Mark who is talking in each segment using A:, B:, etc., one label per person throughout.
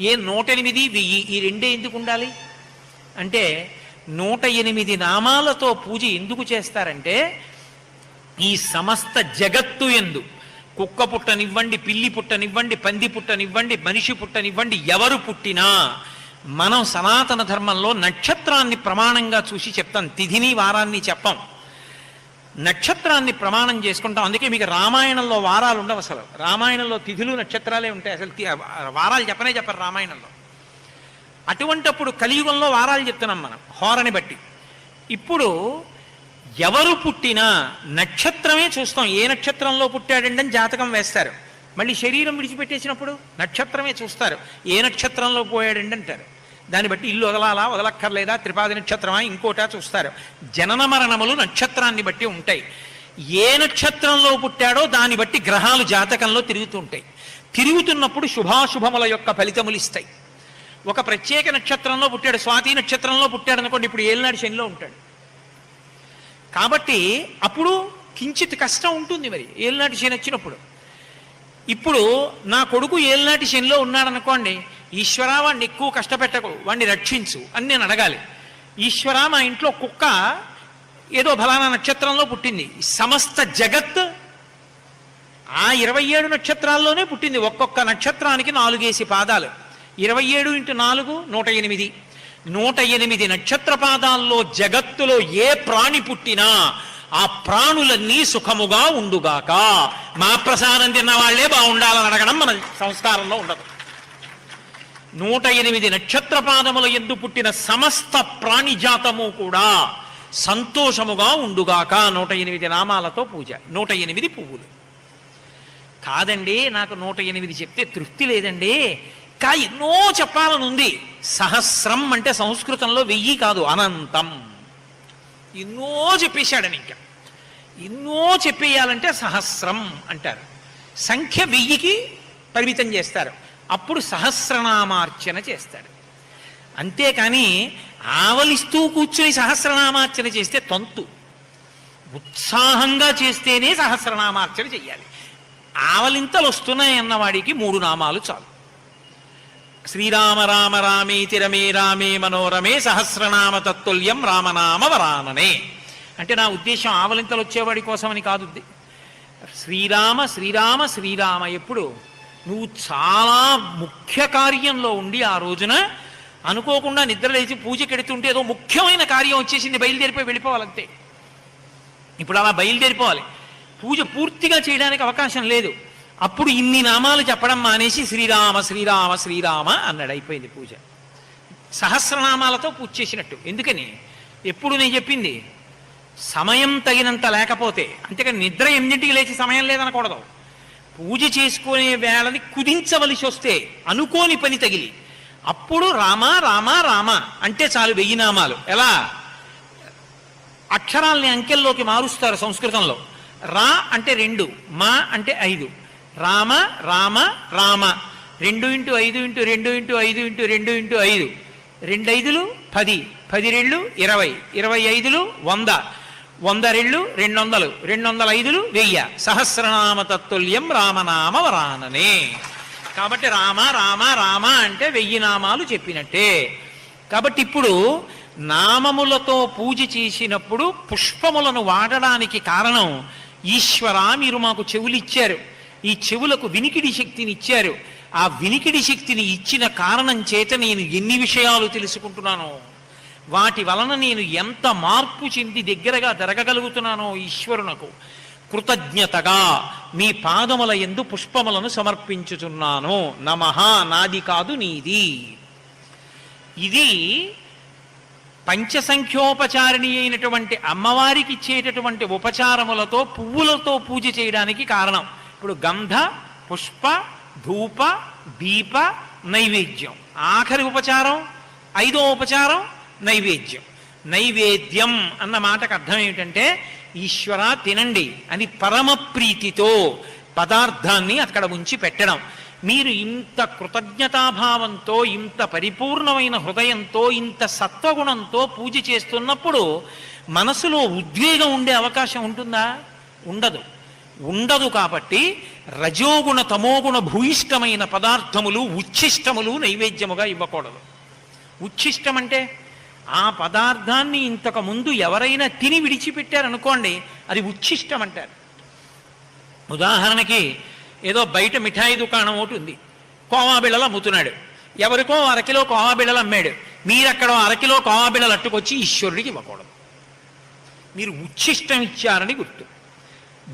A: ఏ నూట ఎనిమిది వెయ్యి ఈ రెండే ఎందుకు ఉండాలి? అంటే నూట ఎనిమిది నామాలతో పూజ ఎందుకు చేస్తారంటే ఈ సమస్త జగత్తు ఎందు కుక్క పుట్టనివ్వండి పిల్లి పుట్టనివ్వండి పంది పుట్టనివ్వండి మనిషి పుట్టనివ్వండి ఎవరు పుట్టినా మనం సనాతన ధర్మంలో నక్షత్రాన్ని ప్రమాణంగా చూసి చెప్తాం తిథిని వారాన్ని చెప్పం. నక్షత్రాన్ని ప్రమాణం చేసుకుంటాం. అందుకే మీకు రామాయణంలో వారాలు ఉండవు అసలు. రామాయణంలో తిథులు నక్షత్రాలే ఉంటాయి. అసలు వారాలు చెప్పనే చెప్పరు రామాయణంలో. అటువంటప్పుడు కలియుగంలో వారాలు చెప్తున్నాం మనం హోరని బట్టి. ఇప్పుడు ఎవరు పుట్టినా నక్షత్రమే చూస్తాం. ఏ నక్షత్రంలో పుట్టాడండి అని జాతకం వేస్తారు. మళ్ళీ శరీరం విడిచిపెట్టేసినప్పుడు నక్షత్రమే చూస్తారు. ఏ నక్షత్రంలో పోయాడండి అంటారు. దాన్ని బట్టి ఇల్లు వదలాలా వదలక్కర్లేదా? త్రిపాది నక్షత్రమా? ఇంకోటా చూస్తారు. జనన మరణములు నక్షత్రాన్ని బట్టి ఉంటాయి. ఏ నక్షత్రంలో పుట్టాడో దాన్ని బట్టి గ్రహాలు జాతకంలో తిరుగుతుంటాయి. తిరుగుతున్నప్పుడు శుభాశుభముల యొక్క ఫలితములు ఇస్తాయి. ఒక ప్రత్యేక నక్షత్రంలో పుట్టాడు స్వాతి నక్షత్రంలో పుట్టాడు అనుకోండి ఇప్పుడు ఏలినాడు శనిలో ఉంటాడు. కాబట్టి అప్పుడు కించిత్ కష్టం ఉంటుంది మరి. ఏలినాటి శని వచ్చినప్పుడు. ఇప్పుడు నా కొడుకు ఏలినాటి శనిలో ఉన్నాడనుకోండి ఈశ్వరా వాడిని ఎక్కువ కష్టపెట్టకు వాడిని రక్షించు అని నేను అడగాలి. ఈశ్వరా మా ఇంట్లో కుక్క ఏదో ఫలానా నక్షత్రంలో పుట్టింది. సమస్త జగత్ ఆ ఇరవై ఏడు నక్షత్రాల్లోనే పుట్టింది. ఒక్కొక్క నక్షత్రానికి నాలుగేసి పాదాలు. ఇరవై ఏడు ఇంటూ నాలుగు నూట ఎనిమిది. నూట ఎనిమిది నక్షత్ర పాదాల్లో జగత్తులో ఏ ప్రాణి పుట్టినా ఆ ప్రాణులన్నీ సుఖముగా ఉండుగాక. మా ప్రసాదం తిన్న వాళ్ళే బాగుండాలని అడగడం మన సంస్కారంలో ఉండదు. నూట ఎనిమిది నక్షత్ర పాదముల ఎందు పుట్టిన సమస్త ప్రాణిజాతము కూడా సంతోషముగా ఉండుగాక నూట ఎనిమిది నామాలతో పూజ. నూట ఎనిమిది పువ్వులు. కాదండి నాకు నూట ఎనిమిది చెప్తే తృప్తి లేదండి. కా ఎన్నో చెప్పాలని ఉంది సహస్రం అంటే సంస్కృతంలో వెయ్యి కాదు అనంతం. ఎన్నో చెప్పేశాడని ఇంకా. ఎన్నో చెప్పేయాలంటే సహస్రం అంటారు. సంఖ్య వెయ్యికి పరిమితం చేస్తారు. అప్పుడు సహస్రనామార్చన చేస్తాడు. అంతేకాని ఆవలిస్తూ కూర్చుని సహస్రనామార్చన చేస్తే తంతు. ఉత్సాహంగా చేస్తేనే సహస్రనామార్చన చెయ్యాలి. ఆవలింతలు వస్తున్నాయన్న వాడికి మూడు నామాలు చాలు. శ్రీరామ రామ రామేతి రమే రామే మనోరమే సహస్రనామ తత్తుల్యం రామనామ వరాననే. అంటే నా ఉద్దేశం ఆవలింతలు వచ్చేవాడి కోసమని కాదు శ్రీరామ శ్రీరామ శ్రీరామ ఎప్పుడు నువ్వు చాలా ముఖ్య కార్యంలో ఉండి ఆ రోజున అనుకోకుండా నిద్ర లేచి పూజ కెడుతుంటే ఏదో ముఖ్యమైన కార్యం వచ్చేసింది బయలుదేరిపోయి వెళ్ళిపోవాలంతే. ఇప్పుడు అలా బయలుదేరిపోవాలి. పూజ పూర్తిగా చేయడానికి అవకాశం లేదు. అప్పుడు ఇన్ని నామాలు చెప్పడం మానేసి శ్రీరామ శ్రీరామ శ్రీరామ అన్నాడు అయిపోయింది పూజ. సహస్రనామాలతో పూజ చేసినట్టు. ఎందుకని? ఎప్పుడు నేను చెప్పింది? సమయం తగినంత లేకపోతే. అంతేకాని నిద్ర ఎనిమిదింటికి లేచి సమయం లేదనకూడదు. పూజ చేసుకునే వేళని కుదించవలసి వస్తే అనుకోని పని తగిలి. అప్పుడు రామ రామ రామ అంటే చాలు వెయ్యి నామాలు. ఎలా? అక్షరాల్ని అంకెల్లోకి మారుస్తారు సంస్కృతంలో. రా అంటే రెండు మా అంటే ఐదు. రామ రామ రామ. రెండు ఇంటూ ఐదు ఇంటూ రెండు ఇంటూ ఐదు ఇంటూ రెండు ఇంటూ ఐదు. రెండు ఐదులు పది పది రెండు ఇరవై. ఇరవై ఐదులు వంద. వంద రెళ్ళు రెండు వందలు రెండు వందల ఐదులు వెయ్య. సహస్రనామ తత్తుల్యం రామనామ వరాననే. కాబట్టి రామ రామ రామ అంటే వెయ్యి నామాలు చెప్పినట్టే. కాబట్టి ఇప్పుడు నామములతో పూజ చేసినప్పుడు పుష్పములను వాడడానికి కారణం ఈశ్వర మీరు మాకు చెవులిచ్చారు. ఈ చెవులకు వినికిడి శక్తిని ఇచ్చారు ఆ వినికిడి శక్తిని ఇచ్చిన కారణం చేత నేను ఎన్ని విషయాలు తెలుసుకుంటున్నానో? వాటి వలన నేను ఎంత మార్పు చెంది దగ్గరగా జరగగలుగుతున్నానో ఈశ్వరునకు. కృతజ్ఞతగా మీ పాదముల ఎందు పుష్పములను సమర్పించుచున్నాను. నమః నాది కాదు నీది. ఇది పంచసంఖ్యోపచారిణి అయినటువంటి అమ్మవారికి ఇచ్చేటటువంటి ఉపచారములతో పువ్వులతో పూజ చేయడానికి కారణం. ఇప్పుడు గంధ పుష్ప ధూప దీప నైవేద్యం. ఆఖరి ఉపచారం ఐదో ఉపచారం నైవేద్యం. నైవేద్యం అన్న మాటకు అర్థం ఏమిటంటే ఈశ్వర తినండి అని పరమ ప్రీతితో పదార్థాన్ని అక్కడ ఉంచి పెట్టడం. మీరు ఇంత కృతజ్ఞతాభావంతో ఇంత పరిపూర్ణమైన హృదయంతో ఇంత సత్వగుణంతో పూజ చేస్తున్నప్పుడు మనసులో ఉద్వేగం ఉండే అవకాశం ఉంటుందా? ఉండదు. ఉండదు కాబట్టి రజోగుణ తమోగుణ భూయిష్టమైన పదార్థములు ఉచ్ఛిష్టములు నైవేద్యముగా ఇవ్వకూడదు. ఉచ్ఛిష్టం అంటే ఆ పదార్థాన్ని ఇంతకు ముందు ఎవరైనా తిని విడిచిపెట్టారనుకోండి అది ఉచ్ఛిష్టం అంటారు ఉదాహరణకి ఏదో బయట మిఠాయి దుకాణం ఒకటి ఉంది. కోవా బిళ్ళలు అమ్ముతున్నాడు. ఎవరికో అరకిలో కోవా బిళ్ళలు అమ్మాడు. మీరు అరకిలో కోవా బిళ్ళలు అట్టుకొచ్చి ఈశ్వరుడికి ఇవ్వకూడదు. మీరు ఉచ్ఛిష్టం ఇచ్చారని గుర్తు.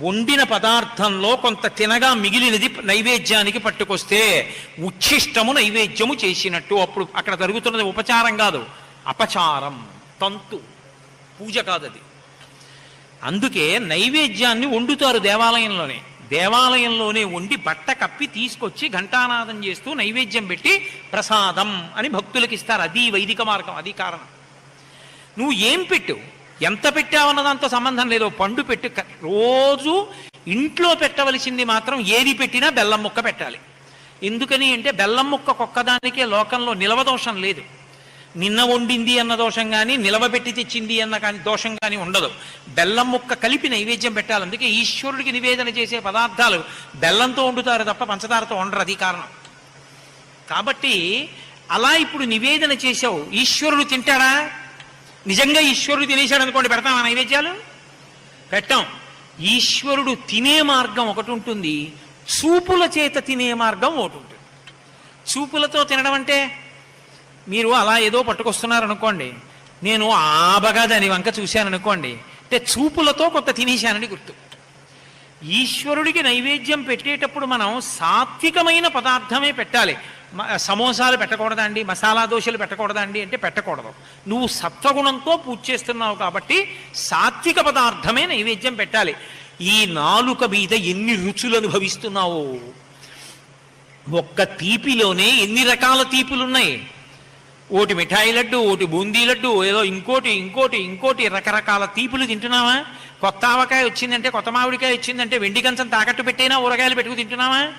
A: వండిన పదార్థంలో కొంత తినగా మిగిలినది నైవేద్యానికి పట్టుకొస్తే ఉచ్ఛిష్టము నైవేద్యము చేసినట్టు. అప్పుడు అక్కడ జరుగుతున్నది ఉపచారం కాదు. అపచారం తంతు పూజ కాదది. అందుకే నైవేద్యాన్ని వండుతారు దేవాలయంలోనే. దేవాలయంలోనే వండి బట్ట కప్పి తీసుకొచ్చి ఘంటానాదం చేస్తూ నైవేద్యం పెట్టి ప్రసాదం అని భక్తులకు ఇస్తారు. అది వైదిక మార్గం అది కారణం. నువ్వు ఏం పెట్టు? ఎంత పెట్టావన్న దాంతో సంబంధం లేదు. పండు పెట్టు. రోజు ఇంట్లో పెట్టవలసింది మాత్రం ఏది పెట్టినా బెల్లం ముక్క పెట్టాలి. ఎందుకని అంటే బెల్లం ముక్క ఒక్కదానికే లోకంలో నిలవదోషం లేదు. నిన్న వండింది అన్న దోషం కానీ నిలవబెట్టి తెచ్చింది అన్న కానీ దోషం కానీ ఉండదు. బెల్లం ముక్క కలిపి నైవేద్యం పెట్టాలి. అందుకే ఈశ్వరుడికి నివేదన చేసే పదార్థాలు బెల్లంతో వండుతారు తప్ప పంచదారతో వండరు. అది కారణం. కాబట్టి అలా ఇప్పుడు నివేదన చేసావు ఈశ్వరుడు తింటాడా? నిజంగా ఈశ్వరుడు తినేశాడు అనుకోండి ఆ నైవేద్యాలు? పెట్టాం. ఈశ్వరుడు తినే మార్గం ఒకటి ఉంటుంది. చూపుల చేత తినే మార్గం ఒకటి ఉంటుంది. చూపులతో తినడం అంటే మీరు అలా ఏదో పట్టుకొస్తున్నారు అనుకోండి నేను ఆబగా దాని వంక చూశాను అనుకోండి అంటే చూపులతో కొంత తినేశానని గుర్తు. ఈశ్వరుడికి నైవేద్యం పెట్టేటప్పుడు మనం సాత్వికమైన పదార్థమే పెట్టాలి. సమోసాలు పెట్టకూడదా అండి మసాలా దోశలు పెట్టకూడదా అండి అంటే పెట్టకూడదు. నువ్వు సత్వగుణంతో పూజ చేస్తున్నావు కాబట్టి సాత్విక పదార్థమే నైవేద్యం పెట్టాలి. ఈ నాలుక మీద ఎన్ని రుచులు అనుభవిస్తున్నావు? ఒక్క తీపిలోనే ఎన్ని రకాల తీపులు ఉన్నాయి ఓటి మిఠాయి లడ్డు ఓటి బూందీ లడ్డు ఏదో ఇంకోటి ఇంకోటి ఇంకోటి రకరకాల తీపులు తింటున్నావా? కొత్త ఆవకాయ వచ్చిందంటే కొత్త మామిడికాయ వచ్చిందంటే వెండి కంచం తాకట్టు పెట్టైనా ఊరగాయలు పెట్టుకు తింటున్నావా?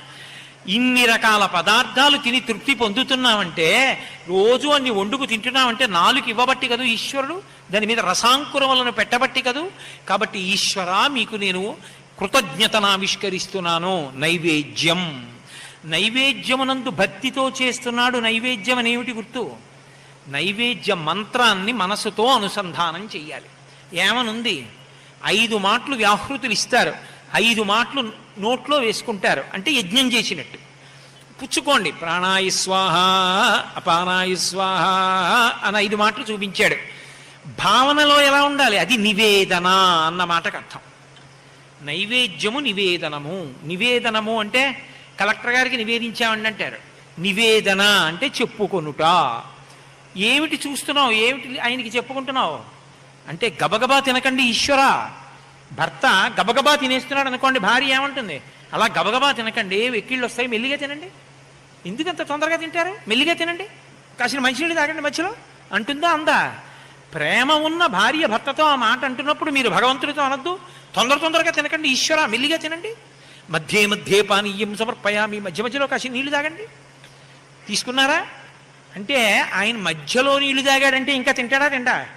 A: ఇన్ని రకాల పదార్థాలు తిని తృప్తి పొందుతున్నావంటే రోజు అన్ని వండుకు తింటున్నామంటే నాలుగు ఇవ్వబట్టి కదూ ఈశ్వరుడు? దాని మీద రసాంకురములను పెట్టబట్టి కదూ? కాబట్టి ఈశ్వర మీకు నేను కృతజ్ఞతను ఆవిష్కరిస్తున్నాను నైవేద్యం. నైవేద్యమునందు భక్తితో చేస్తున్నాడు నైవేద్యం అనేమిటి గుర్తు? నైవేద్య మంత్రాన్ని మనసుతో అనుసంధానం చెయ్యాలి. ఏమనుంది? ఐదు మాటలు వ్యాహృతులు ఇస్తారు. ఐదు మాటలు నోట్లో వేసుకుంటారు. అంటే యజ్ఞం చేసినట్టు. పుచ్చుకోండి. ప్రాణాయు స్వాహ అపానాయ స్వాహ అని ఐదు మాటలు చూపించాడు. భావనలో ఎలా ఉండాలి? అది నివేదన అన్న మాటకు అర్థం. నైవేద్యము నివేదనము. నివేదనము అంటే కలెక్టర్ గారికి నివేదించామండి అంటారు. నివేదన అంటే చెప్పుకొనుట. ఏమిటి చూస్తున్నావు? ఏమిటి ఆయనకి చెప్పుకుంటున్నావు? అంటే గబగబా తినకండి ఈశ్వరా. భర్త గబగబా తినేస్తున్నాడు అనుకోండి భార్య ఏమంటుంది? అలా గబగబా తినకండి వెక్కిళ్ళు వస్తాయి మెల్లిగా తినండి. ఎందుకంత తొందరగా తింటారు? మెల్లిగా తినండి. కాసిన మంచినీళ్ళు తాగండి మధ్యలో. అంటుందా అందా? ప్రేమ ఉన్న భార్య భర్తతో ఆ మాట అంటున్నప్పుడు మీరు భగవంతుడితో అనొద్దు. తొందర తొందరగా తినకండి ఈశ్వర మెల్లిగా తినండి. మధ్య మధ్య పానీయం సమర్పయామి మధ్య మధ్యలో కాసి నీళ్ళు తాగండి. తీసుకున్నారా? అంటే ఆయన మధ్యలో నీళ్ళు తాగాడంటే ఇంకా తింటాడా తింటా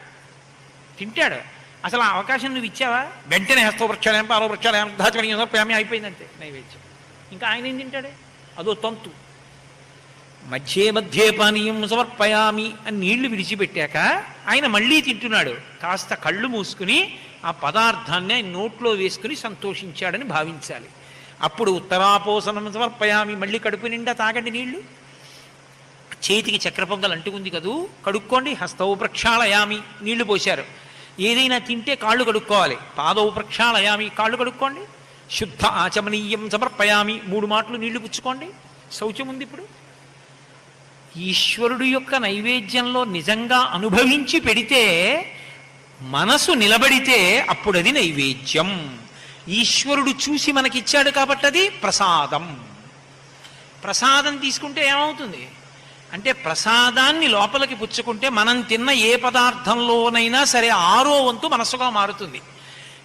A: తింటాడు. అసలు ఆ అవకాశం నువ్వు ఇచ్చావా? వెంటనే హస్త వృక్షాలేం పాల వృక్షాలేం దాచకని సమర్పయామి అయిపోయిందంతే నైవేద్యం. ఇంకా ఆయన ఏం తింటాడే? అదో తంతు. మధ్యే మధ్యే పానీయం సమర్పయామి అని నీళ్ళు విడిచిపెట్టాక ఆయన మళ్ళీ తింటున్నాడు. కాస్త కళ్ళు మూసుకుని ఆ పదార్థాన్ని ఆయన నోట్లో వేసుకుని సంతోషించాడని భావించాలి. అప్పుడు ఉత్తరాపోసనం సమర్పయామి మళ్ళీ కడుపు నిండా తాగండి నీళ్ళు. చేతికి చక్రపొంగలు అంటుకుంది కదూ? కడుక్కోండి హస్తవు ప్రక్షాళయామి. నీళ్ళు పోశారు. ఏదైనా తింటే కాళ్ళు కడుక్కోవాలి. పాదవు ప్రక్షాళయామి. కాళ్ళు కడుక్కోండి. శుద్ధ ఆచమనీయం సమర్పయామి. మూడు మాటలు నీళ్ళు పుచ్చుకోండి. శౌచం ఉంది ఇప్పుడు. ఈశ్వరుడు యొక్క నైవేద్యంలో నిజంగా అనుభవించి పెడితే మనసు నిలబడితే అప్పుడది నైవేద్యం. ఈశ్వరుడు చూసి మనకిచ్చాడు కాబట్టి అది ప్రసాదం. ప్రసాదం తీసుకుంటే ఏమవుతుంది? అంటే ప్రసాదాన్ని లోపలికి పుచ్చుకుంటే మనం తిన్న ఏ పదార్థంలోనైనా సరే ఆరో వంతు మనసుగా మారుతుంది.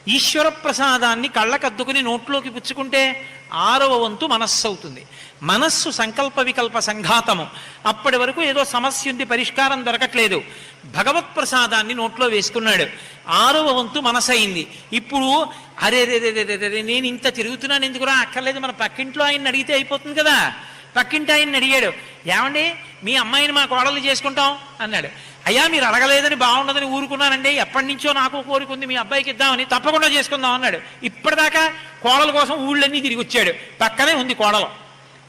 A: ఈశ్వర ప్రసాదాన్ని కళ్ళకద్దుకుని నోట్లోకి పుచ్చుకుంటే ఆరవ వంతు మనస్సు అవుతుంది మనస్సు సంకల్ప వికల్ప సంఘాతము. అప్పటి వరకు ఏదో సమస్య ఉంది పరిష్కారం దొరకట్లేదు. భగవత్ ప్రసాదాన్ని నోట్లో వేసుకున్నాడు. ఆరవ వంతు మనసైంది ఇప్పుడు అరే రే రే రే రే నేను ఇంత తిరుగుతున్నాను ఎందుకురా? అక్కర్లేదు మన పక్కింట్లో ఆయన అడిగితే అయిపోతుంది కదా. పక్కింటి ఆయన్ని అడిగాడు. ఏమండి? మీ అమ్మాయిని మా కోడలు చేసుకుంటాం అన్నాడు. అయ్యా మీరు అడగలేదని బాగుండదని ఊరుకున్నానండి. ఎప్పటి నుంచో నాకు కోరిక ఉంది మీ అబ్బాయికి ఇద్దామని తప్పకుండా చేసుకుందాం అన్నాడు. ఇప్పటిదాకా కోడల కోసం ఊళ్ళన్నీ తిరిగి వచ్చాడు. పక్కనే ఉంది కోడలు.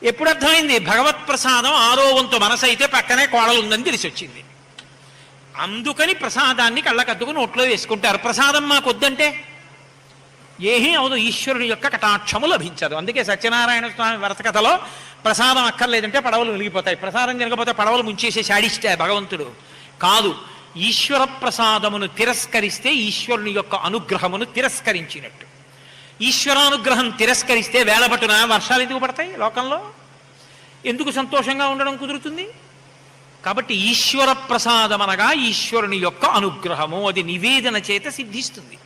A: ఎప్పుడు అర్థమైంది? భగవత్ ప్రసాదం ఆరో వంతు మనసు అయితే పక్కనే కోడలు ఉందని తెలిసి వచ్చింది. అందుకని ప్రసాదాన్ని కళ్ళకద్దుకు నోట్లో వేసుకుంటారు. ప్రసాదం మాకు వద్దంటే ఏమీ అవదు. ఈశ్వరుని యొక్క కటాక్షము లభించదు. అందుకే సత్యనారాయణ స్వామి వరస కథలో ప్రసాదం అక్కర్లేదంటే పడవలు వెలిగిపోతాయి. ప్రసాదం తినకపోతే పడవలు ముంచేసే శాడిస్తే భగవంతుడు. కాదు ఈశ్వర ప్రసాదమును తిరస్కరిస్తే ఈశ్వరుని యొక్క అనుగ్రహమును తిరస్కరించినట్టు. ఈశ్వరానుగ్రహం తిరస్కరిస్తే వేళపట్టున వర్షాలు ఎందుకు పడతాయి లోకంలో? ఎందుకు సంతోషంగా ఉండడం కుదురుతుంది? కాబట్టి ఈశ్వర ప్రసాదం అనగా ఈశ్వరుని యొక్క అనుగ్రహము. అది నివేదన చేత సిద్ధిస్తుంది.